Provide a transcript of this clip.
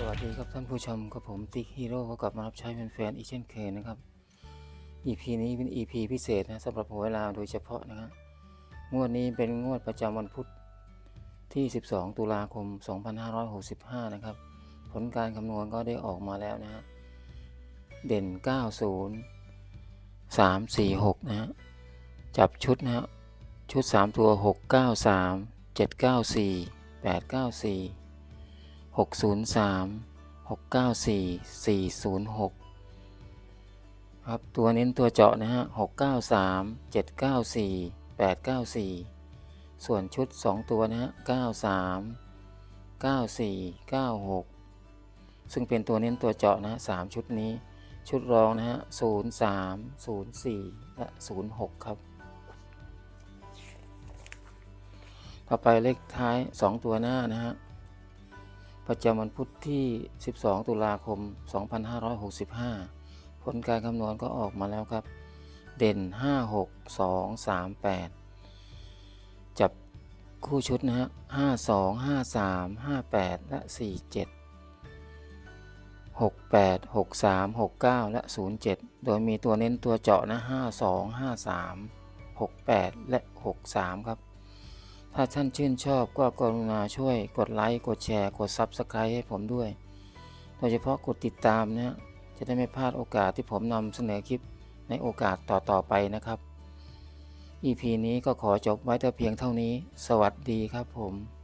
สวัสดีครับท่านผู้ชมกับผมติ๊กฮีโร่ก็กลับมารับใช้แฟนๆอีกเช่นเคยนะครับ EP นี้เป็น EP พิเศษนะสำหรับหัวเวลาโดยเฉพาะนะฮะงวดนี้เป็นงวดประจำวันพุธที่ 12 ตุลาคม 2565 นะครับ ผลการคำนวณก็ได้ออกมาแล้วนะฮะเด่น 90 346 นะฮะจับชุดนะฮะชุด 3 ตัว 693 794 894 หกศูนย์สามหกเก้าสี่สี่ศูนย์หกครับ ตัวเน้นตัวเจาะนะฮะหกเก้าสามเจ็ดเก้าสี่แปดเก้าสี่ส่วนชุดสองตัวนะฮะเก้าสามเก้าสี่เก้าหกซึ่งเป็นตัวเน้นตัวเจาะนะฮะสามชุดนี้ ชุดรองนะฮะศูนย์สามศูนย์สี่และศูนย์หกครับต่อไปเลขท้าย 2 ตัวหน้านะฮะ ประจำวันพุธที่ 12 ตุลาคม 2565 ผลการคำนวณก็ออกมาแล้วครับ เด่น 5 6 2 3 8 จับคู่ชุดนะฮะ 5 2 5 3 5 8 และ 4 7 6 8 6 3 6 9 และ 0 7 โดยมีตัวเน้นตัวเจาะนะ 5 2 5 3 6 8 และ 6 3 ครับ ถ้าท่านชื่นชอบก็กรุณาช่วยกดไลค์กดแชร์ กด Subscribe ให้ผมด้วย โดยเฉพาะกดติดตามนะฮะจะได้ไม่พลาดโอกาสที่ผมนำเสนอคลิปในโอกาสต่อๆไปนะครับ EP นี้ก็ขอจบไว้แต่เพียงเท่านี้ สวัสดีครับผม